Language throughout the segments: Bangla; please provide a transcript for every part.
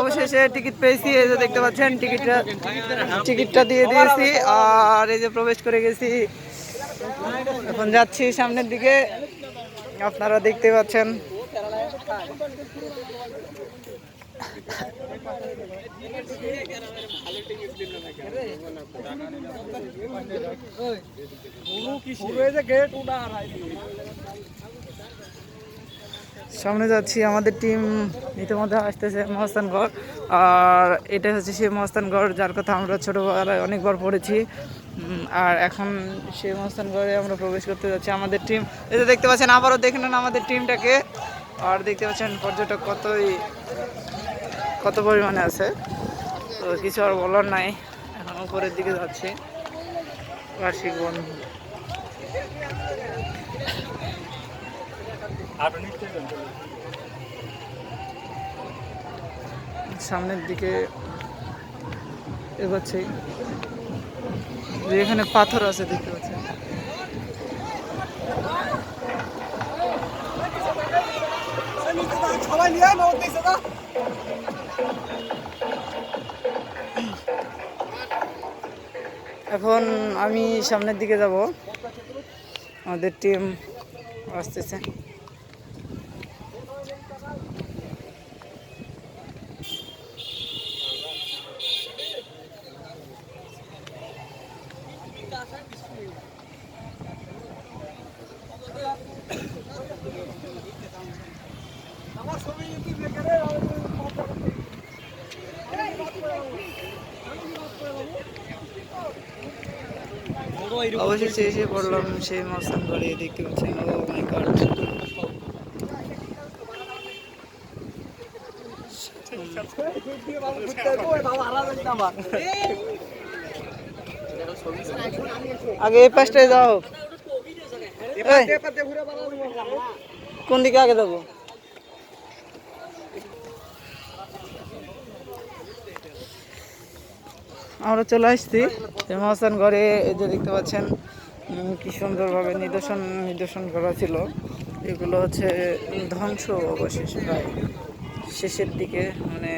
অবশেষে টিকিট পেয়েছি, এই যে দেখতে পাচ্ছেন, টিকিটটা টিকিটটা দিয়ে দিয়েছি, আর এই যে প্রবেশ করে গেছি। এখন যাচ্ছি সামনের দিকে, আপনারা দেখতে পাচ্ছেন। সামনে যাচ্ছি আমাদের টিম ইতিমধ্যে আসতেছে মহস্তানগড় আর এটা হচ্ছে সেই মহস্তানগড় যার কথা আমরা ছোটোবেলায় অনেকবার পড়েছি। আর এখন সেই মহস্তানগড়ে আমরা প্রবেশ করতে যাচ্ছি আমাদের টিম যে দেখতে পাচ্ছেন, আবারও দেখে নেন আমাদের টিমটাকে আর দেখতে পাচ্ছেন পর্যটক কতই, কত পরিমাণে আছে। তো কিছু আর বলার নাই। এখন উপরের দিকে যাচ্ছি। বার্ষিক বন্ধ। সামনের দিকে এগোচ্ছি। এখানে পাথর আছে, দেখতে পাচ্ছেন? এখন আমি সামনের দিকে যাব। আমাদের টিম আসতেছে। অবশেষে এসে পড়লাম সেই মস্তান করে দেখতে পাচ্ছেন ও মাই গড আগে এই পাশটায় যাও। কোন দিকে আগে যাব? আমরা চলে আসছি। মহাস্থান ঘরে এই যে দেখতে পাচ্ছেন কি সুন্দরভাবে নিদর্শন নিদর্শন করা ছিল। এগুলো হচ্ছে ধ্বংস অবশেষ প্রায়। শেষের দিকে মানে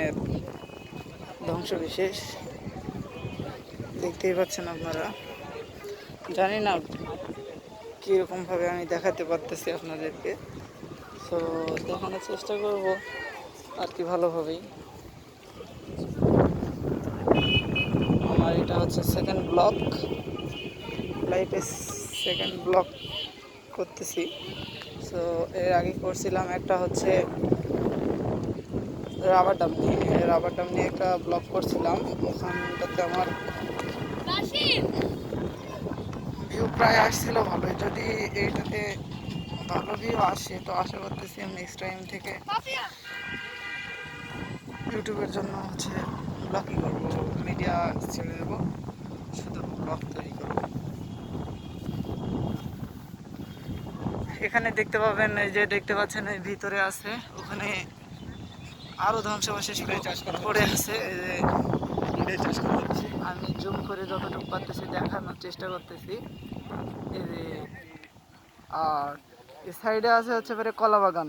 ধ্বংস বিশেষ দেখতেই পাচ্ছেন আপনারা। জানি না কীরকমভাবে আমি দেখাতে পারতেছি আপনাদেরকে। তো দেখানোর চেষ্টা করব, আর কি ভালোভাবেই আমার এটা হচ্ছে সেকেন্ড ব্লক লাইফে সেকেন্ড ব্লক করতেছি। সো এর আগে করছিলাম একটা হচ্ছে রাবার ডাম নিয়ে। রাবার ডাম নিয়ে একটা ব্লক করছিলাম। ওখানটাতে আমার ভিউ প্রায় আসছিল ভালোই যদি এইটাতে ভালো ভিউ আসে তো আশা করতেছি আমি নেক্সট টাইম থেকে ইউটিউবের জন্য হচ্ছে ব্লগই করব মিডিয়া ছেড়ে দেবো শুধু ব্লগ তৈরি করব। এখানে দেখতে পাবেন এই যে দেখতে পাচ্ছেন এই ভিতরে আছে ওখানে আরও ধ্বংসাবশেষ পড়ে আছে এই যে আমি জুম করে যতটুকু পারতেছি দেখানোর চেষ্টা করতেছি। এই যে আর এই সাইডে আছে হচ্ছে পরে কলা বাগান।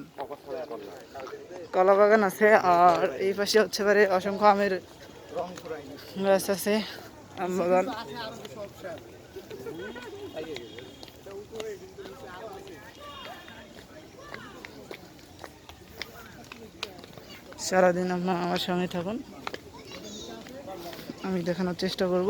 কলা বাগান আছে আর এই পাশে হচ্ছে পারে অসংখ্য আমের গাছ আছে আম সারাদিন আপনার আমার সঙ্গে থাকুন। আমি দেখানোর চেষ্টা করব।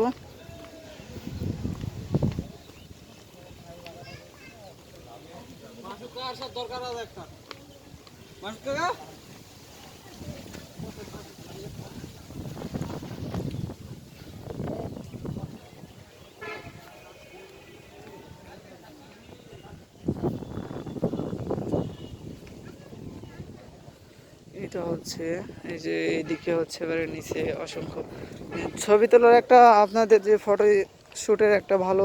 এটা হচ্ছে, এই যে এইদিকে হচ্ছে এবারে নিচে অসংখ্য, ছবি তোলার একটা আপনাদের যে ফটো শুটের একটা ভালো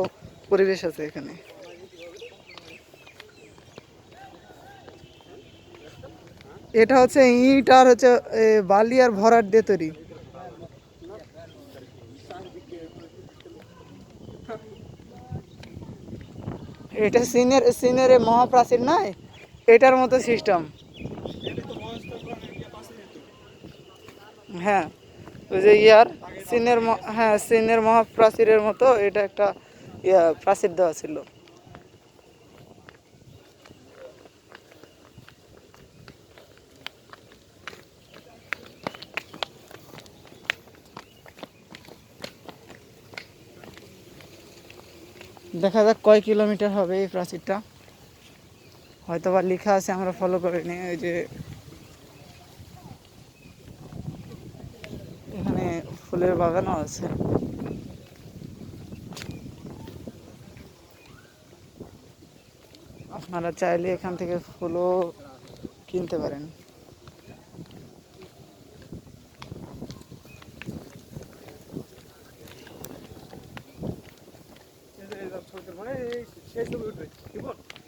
পরিবেশ আছে এখানে। এটা হচ্ছে ইট আর হচ্ছে বালি আর ভরাট দিয়ে তৈরি। এটা সিনের সিনের মহাপ্রাচীর নাই এটার মতো সিস্টেম হ্যাঁ ওই যে ইয়ার চীনের হ্যাঁ চীনের মহাপ্রাচীরের মতো এটা একটা, ইয়া, প্রাচীর দেওয়া ছিল। দেখা যাক কয় কিলোমিটার হবে এই প্রাচীরটা। হয়তো বা লেখা আছে, আমরা ফলো করিনি, ওই যে এখানে ফুলের বাগানও আছে। আপনারা চাইলে এখান থেকে ফুলও কিনতে পারেন।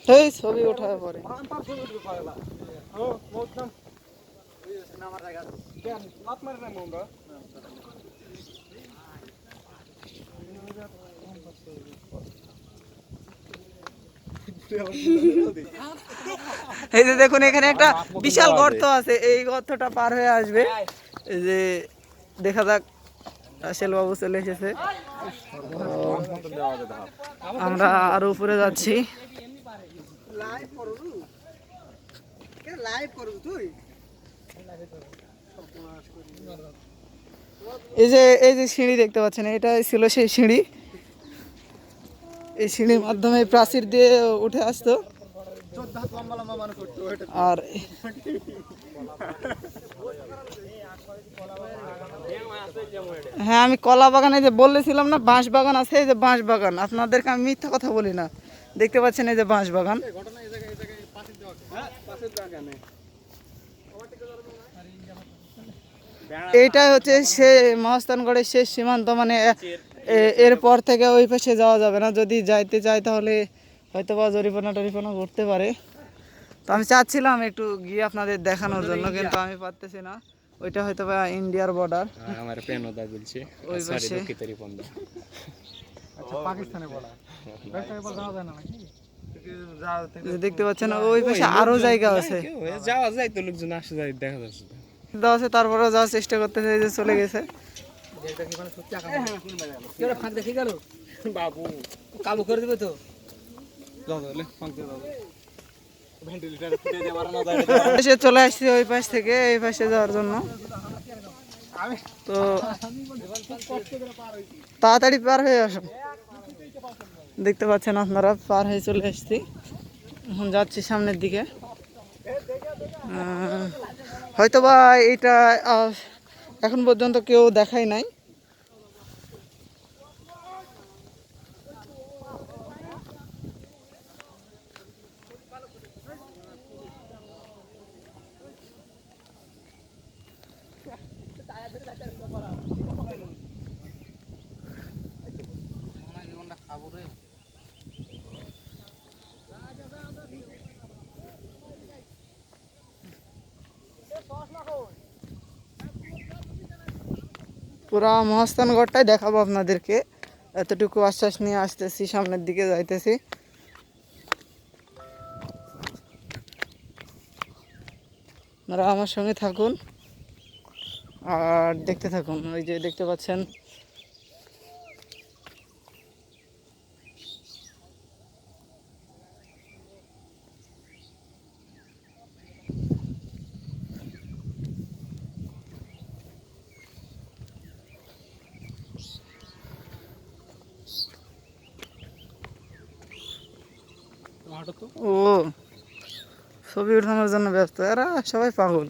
সেই ছবি ওঠার পরে। এই যে দেখুন, এখানে একটা বিশাল গর্ত আছে। এই গর্তটা পার হয়ে আসবে। এই যে দেখা যাক, রাসেল বাবু চলে এসেছে। আমরা আরও উপরে যাচ্ছি। এই যে এই যে সিঁড়ি দেখতে পাচ্ছেন, এটা ছিল সেই সিঁড়ি। এই সিঁড়ির মাধ্যমে প্রাচীর দিয়ে উঠে আসতো। আর হ্যাঁ আমি কলা বাগানে যে বলেছিলাম না, বাঁশ বাগান আছে, এই যে বাঁশ বাগান। আপনাদেরকে আমি মিথ্যা কথা বলি না। দেখতে পাচ্ছেন এই যে বাঁশ বাগান। এইটাই হচ্ছে সে মহাস্থানগড়ের শেষ সীমান্ত মানে এরপর থেকে ওই পাশে যাওয়া যাবে না। যদি যাইতে চাই তাহলে হয়তো বা জরিপানা টরিপানা করতে পারে। তো আমি চাচ্ছিলাম একটু গিয়ে আপনাদের দেখানোর জন্য কিন্তু আমি পারতেছি না। ওইটা হয়তো বা ইন্ডিয়ার বর্ডার আমার প্রেমদা বলছে। ওই পাশে। দুঃখিতরি বন্ধ দেখতে পাচ্ছেন ওই পাশে আরও জায়গা আছে। হয়ে যাওয়া যায় তো লোকজন আসে যায় দেখা যাচ্ছে। দেওয়া আছে যাওয়ার চেষ্টা করতেছে যে চলে গেছে। বাবু কাবু করে দিবে তো? দাও দাও। লে ফোন দিয়ে দাও এসে চলে আসছি ওই পাশ থেকে এই পাশে যাওয়ার জন্য। তো তাড়াতাড়ি পার হয়ে আসুন দেখতে পাচ্ছেন আপনারা পার হয়ে চলে আসছি এখন যাচ্ছি সামনের দিকে। হয়তো বা এইটা এখন পর্যন্ত কেউ দেখাই নাই। পুরা মহাস্থানগড়টাই দেখাবো আপনাদেরকে। এতটুকু আশ্বাস নিয়ে আসতেছি সামনের দিকে যাইতেছি। আমার সঙ্গে থাকুন। আর দেখতে থাকুন ওই যে দেখতে পাচ্ছেন। ও ছবি উঠানোর জন্য ব্যস্ত। এরা সবাই পাগল।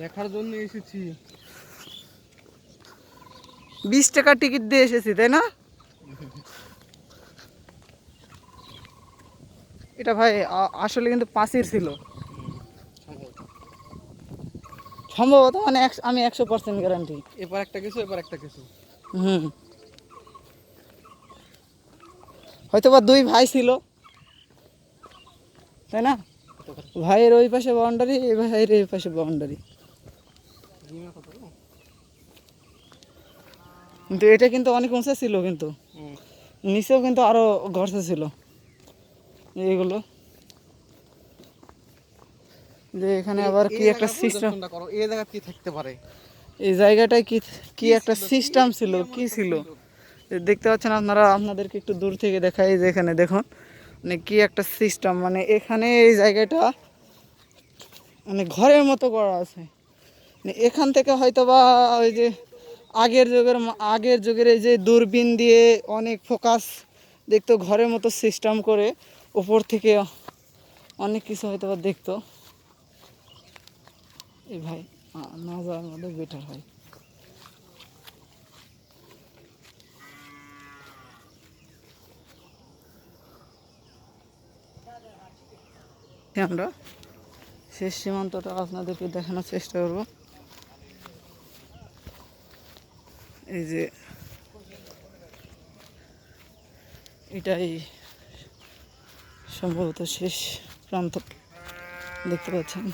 দেখার জন্য এসেছি। বিশ টাকার টিকিট দিয়ে এসেছি তাই না? এটা ভাই আসলে কিন্তু পাঁচির ছিল। সম্ভবত মানে আমি একশো পার্সেন্ট গ্যারান্টি এবার একটা কিছু এবার একটা কিছু হুম। হয়তো বা দুই ভাই ছিল। তাই না? ভাইয়ের ওই পাশে বাউন্ডারি এই ভাইয়ের এই পাশে বাউন্ডারি কিন্তু এটা কিন্তু অনেক উঁচা ছিল কিন্তু। নিচেও কিন্তু আরও গর্ত ছিল। এইগুলো। যে এখানে আবার কি একটা সিস্টেম এই জায়গা কি থাকতে পারে? এই জায়গাটায় কি কি একটা সিস্টেম ছিল? কি ছিল? দেখতে পাচ্ছেন আপনারা আপনাদেরকে একটু দূর থেকে দেখাই যে এখানে দেখুন মানে কি একটা সিস্টেম মানে এখানে এই জায়গাটা মানে ঘরের মতো করা আছে। এখান থেকে হয়তো বা ওই যে আগের যুগের আগের যুগের এই যে দূরবীন দিয়ে অনেক ফোকাস দেখতো, ঘরের মতো সিস্টেম করে উপর থেকে অনেক কিছু হয়তো বা দেখতো। এই ভাই না যাওয়ার মধ্যে বেটার হয়। আমরা শেষ সীমান্তটা আপনাদেরকে দেখানোর চেষ্টা করব। এই যে এটাই সম্ভবত শেষ প্রান্ত, দেখতে পাচ্ছেন?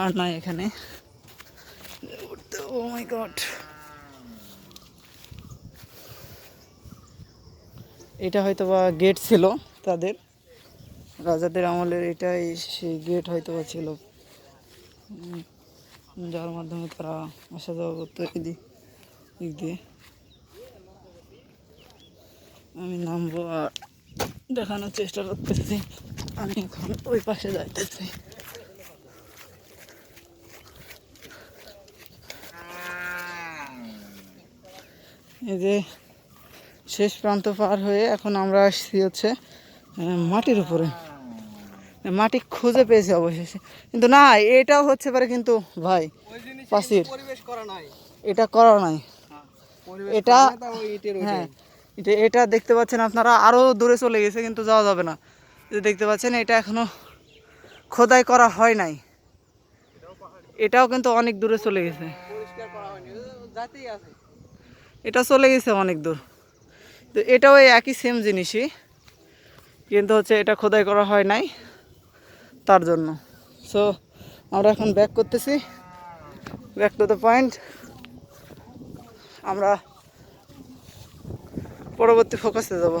আর নাই এখানে। ও মাই গড এটা হয়তো বা গেট ছিল তাদের। রাজাদের আমলের এটাই সেই গেট হয়তো বা ছিল যার মাধ্যমে তারা আসা যাওয়া করতো এদিক। দিক দিয়ে আমি নামবো আর দেখানোর চেষ্টা করতেছি। আমি এখন ওই পাশে যাইতেছি। এই যে শেষ প্রান্ত পার হয়ে এখন আমরা আসছি হচ্ছে মাটির উপরে। মাটি খুঁজে পেয়েছি অবশেষে। কিন্তু না এটাও হচ্ছে পারে কিন্তু ভাই পাশের করা নাই। এটা করা নাই। এটা। হ্যাঁ। এটা এটা দেখতে পাচ্ছেন আপনারা আরও দূরে চলে গেছে কিন্তু যাওয়া যাবে না। যে দেখতে পাচ্ছেন এটা এখনও খোদাই করা হয় নাই। এটাও কিন্তু অনেক দূরে চলে গেছে। করা হয়নি ও আছে। এটা চলে গেছে অনেক দূর। তো এটাও এই একই সেম জিনিসই কিন্তু হচ্ছে এটা খোদাই করা হয় নাই তার জন্য। সো আমরা এখন ব্যাক করতেছি। ব্যাক টু দ্য পয়েন্ট আমরা পরবর্তী ফোকাসে যাব।